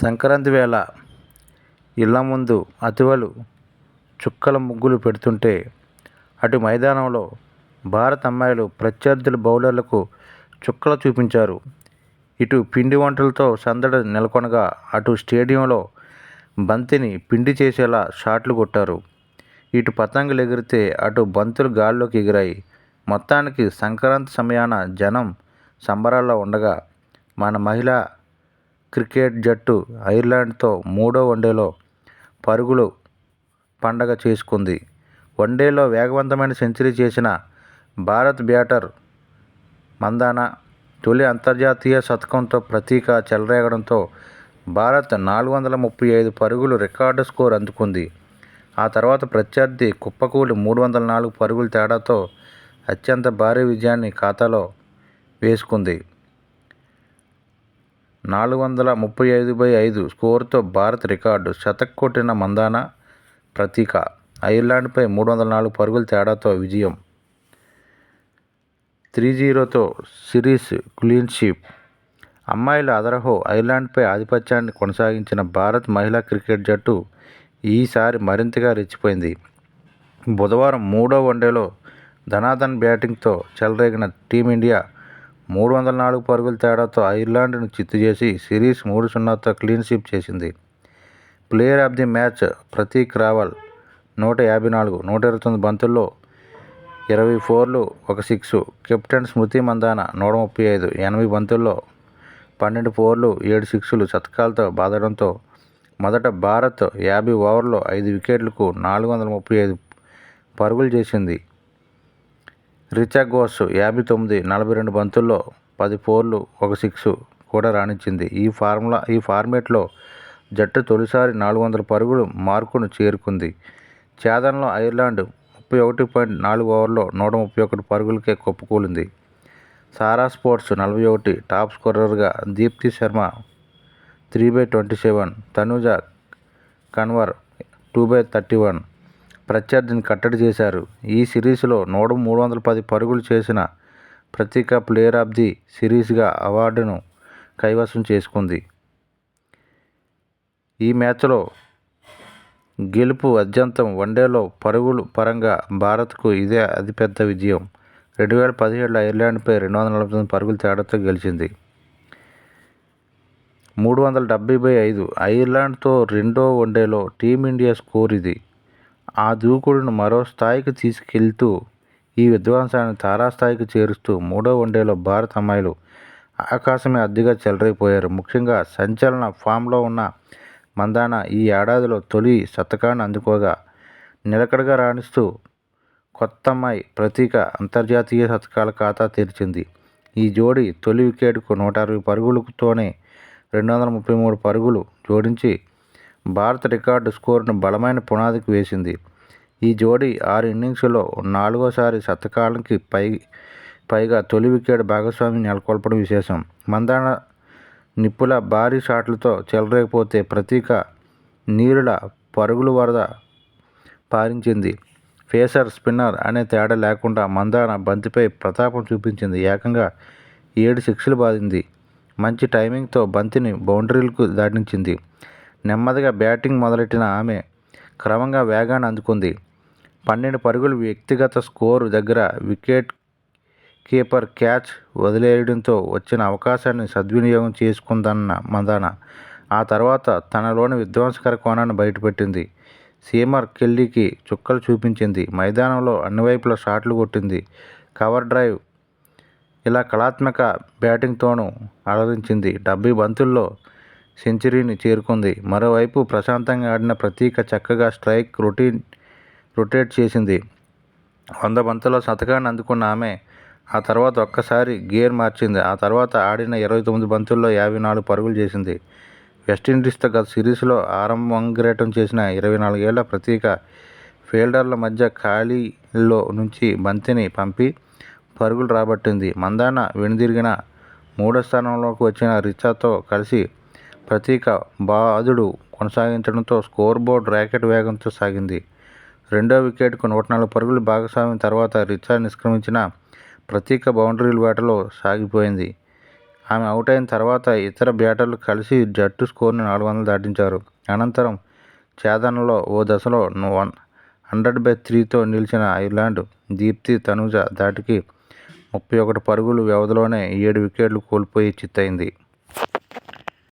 సంక్రాంతి వేళ ఇళ్ళ ముందు అతివలు చుక్కల ముగ్గులు పెడుతుంటే అటు మైదానంలో భారత అమ్మాయిలు ప్రత్యర్థుల బౌలర్లకు చుక్కలు చూపించారు. ఇటు పిండి వంటలతో సందడి నెలకొనగా అటు స్టేడియంలో బంతిని పిండి చేసేలా షాట్లు కొట్టారు. ఇటు పతంగులు ఎగిరితే అటు బంతులు గాల్లోకి ఎగిరాయి. మొత్తానికి సంక్రాంతి సమయాన జనం సంబరాల్లో ఉండగా మన మహిళా క్రికెట్ జట్టు ఐర్లాండ్తో మూడో వన్డేలో పరుగులు పండగ చేసుకుంది. వన్డేలో వేగవంతమైన సెంచరీ చేసిన భారత్ బ్యాటర్ మందాన తొలి అంతర్జాతీయ శతకంతో ప్రతీక చెలరేగడంతో భారత్ నాలుగు వందల ముప్పై ఐదు పరుగులు రికార్డు స్కోర్ అందుకుంది. ఆ తర్వాత ప్రత్యర్థి కుప్పకూలి మూడు వందల నాలుగు పరుగుల తేడాతో అత్యంత భారీ విజయాన్ని ఖాతాలో వేసుకుంది. నాలుగు వందల ముప్పై ఐదు బై ఐదు స్కోరుతో భారత్ రికార్డు శతక్ కొట్టిన మందాన ప్రతీక. ఐర్లాండ్పై మూడు వందల నాలుగు పరుగుల తేడాతో విజయం. త్రీ జీరోతో సిరీస్ క్లీన్షీప్ అమ్మాయిల అదరహో ఐర్లాండ్పై ఆధిపత్యాన్ని కొనసాగించిన భారత్ మహిళా క్రికెట్ జట్టు ఈసారి మరింతగా రెచ్చిపోయింది. బుధవారం మూడో వన్డేలో ధనాధన్ బ్యాటింగ్తో చెలరేగిన టీమిండియా మూడు వందల నాలుగు పరుగుల తేడాతో ఐర్లాండ్ను చిత్తు చేసి సిరీస్ మూడు సున్నాతో క్లీన్ స్వీప్ చేసింది. Player of the match Prateek Rawal నూట యాభై నాలుగు నూట ఇరవై తొమ్మిది బంతుల్లో ఇరవై ఫోర్లు ఒక సిక్స్. కెప్టెన్ స్మృతి మందాన నూట ముప్పై ఐదు ఎనభై బంతుల్లో పన్నెండు ఫోర్లు ఏడు సిక్స్లు శతకాలతో బాధడంతో మొదట భారత్ యాభై ఓవర్లో ఐదు వికెట్లకు నాలుగు వందల ముప్పై ఐదు పరుగులు చేసింది. రిచా ఘోష్ యాభై తొమ్మిది నలభై రెండు బంతుల్లో పది ఫోర్లు ఒక సిక్స్ కూడా రాణించింది. ఈ ఫార్ములా ఈ ఫార్మేట్లో జట్టు తొలిసారి నాలుగు వందల పరుగులు మార్కును చేరుకుంది. ఛేదనలో ఐర్లాండ్ ముప్పై ఒకటి పాయింట్ నాలుగు ఓవర్లో నూట ముప్పై ఒకటి పరుగులకే కుప్పకూలింది సారా స్పోర్ట్స్ నలభై ఒకటి top స్కోరర్గా Deepti Sharma three by twenty seven Tanuja Kanwar two by thirty one ప్రత్యర్థిని కట్టడి చేశారు. ఈ సిరీస్లో నూట మూడు వందల పది పరుగులు చేసిన ప్రత్యేక ప్లేయర్ ఆఫ్ ది సిరీస్గా అవార్డును కైవసం చేసుకుంది. ఈ మ్యాచ్లో గెలుపు అత్యంతం వన్డేలో పరుగులు పరంగా భారత్కు ఇదే అతిపెద్ద విజయం. రెండు వేల పదిహేడులో ఐర్లాండ్పై రెండు వందల నలభై తొమ్మిది పరుగుల తేడాతో గెలిచింది. మూడు వందల డెబ్బై బై ఐదు ఐర్లాండ్తో రెండో వన్డేలో టీమిండియా స్కోర్ ఇది. ఆ దూకుడును మరో స్థాయికి తీసుకెళ్తూ ఈ విధ్వంసాన్ని తారాస్థాయికి చేరుస్తూ మూడో వన్డేలో భారత అమ్మాయిలు ఆకాశమే అద్దెగా చెలరైపోయారు ముఖ్యంగా సంచలన ఫామ్లో ఉన్న మందాన ఈ ఏడాదిలో తొలి శతకాన్ని అందుకోగా నిలకడగా రాణిస్తూ కొత్త అమ్మాయి ప్రతీక అంతర్జాతీయ శతకాల ఖాతా తెరిచింది. ఈ జోడి తొలి వికెట్కు నూట అరవై పరుగులతోనే రెండు వందల ముప్పై మూడు పరుగులు జోడించి భారత రికార్డు స్కోరును బలమైన పునాదికి వేసింది. ఈ జోడీ ఆరు ఇన్నింగ్స్లో నాలుగోసారి శతకాలకి పై పైగా తొలి వికెట్ భాగస్వామి నెలకొల్పడం విశేషం. మందాన నిప్పుల భారీ షాట్లతో చెలరేగిపోతే ప్రతీక నీరుల పరుగుల వరద పారించింది. ఫేసర్ స్పిన్నర్ అనే తేడా లేకుండా మందాన బంతిపై ప్రతాపం చూపించింది. ఏకంగా ఏడు సిక్స్లు బాదింది. మంచి టైమింగ్తో బంతిని బౌండరీలకు దాటించింది. నెమ్మదిగా బ్యాటింగ్ మొదలెట్టిన ఆమె క్రమంగా వేగాన్ని అందుకుంది. పన్నెండు పరుగులు వ్యక్తిగత స్కోరు దగ్గర వికెట్ కీపర్ క్యాచ్ వదిలేయడంతో వచ్చిన అవకాశాన్ని సద్వినియోగం చేసుకుందన్న మందాన. ఆ తర్వాత తనలోని విధ్వంసకర కోణాన్ని బయటపెట్టింది. సీమర్ కెల్లీకి చుక్కలు చూపించింది. మైదానంలో అన్ని వైపులా షాట్లు కొట్టింది. కవర్ డ్రైవ్ ఇలా కళాత్మక బ్యాటింగ్తోనూ అలరించింది. డెబ్బై బంతుల్లో సెంచరీని చేరుకుంది. మరోవైపు ప్రశాంతంగా ఆడిన ప్రతీక చక్కగా స్ట్రైక్ రొటీన్ రొటేట్ చేసింది. వంద బంతుల్లో శతకాన్ని అందుకున్న ఆమె ఆ తర్వాత ఒక్కసారి గేర్ మార్చింది. ఆ తర్వాత ఆడిన ఇరవై తొమ్మిది బంతుల్లో యాభై నాలుగు పరుగులు చేసింది. వెస్టిండీస్తో గత సిరీస్లో ఆరంభంగేటం చేసిన ఇరవై నాలుగేళ్ళ ప్రతీక ఫీల్డర్ల మధ్య ఖాళీలో నుంచి బంతిని పంపి పరుగులు రాబట్టింది. మందాన వెనుదిరిగిన మూడో స్థానంలోకి వచ్చిన రిచాతో కలిసి ప్రతీక బాదుడు కొనసాగించడంతో స్కోర్ బోర్డు ర్యాకెట్ వేగంతో సాగింది. రెండో వికెట్కు నూట నాలుగు పరుగులు భాగస్వామ్యం తర్వాత రిచా నిష్క్రమించిన ప్రతీక బౌండరీల వేటలో సాగిపోయింది. ఆమె అవుట్ అయిన తర్వాత ఇతర బ్యాటర్లు కలిసి జట్టు స్కోర్ను నాలుగు వందలు దాటించారు. అనంతరం ఛేదనలో ఓ దశలో వన్ హండ్రెడ్ బై త్రీతో నిలిచిన ఐర్లాండ్ దీప్తి తనుజ దాటికి ముప్పై ఒకటి పరుగులు వ్యవధిలోనే ఏడు వికెట్లు కోల్పోయి చిత్తయింది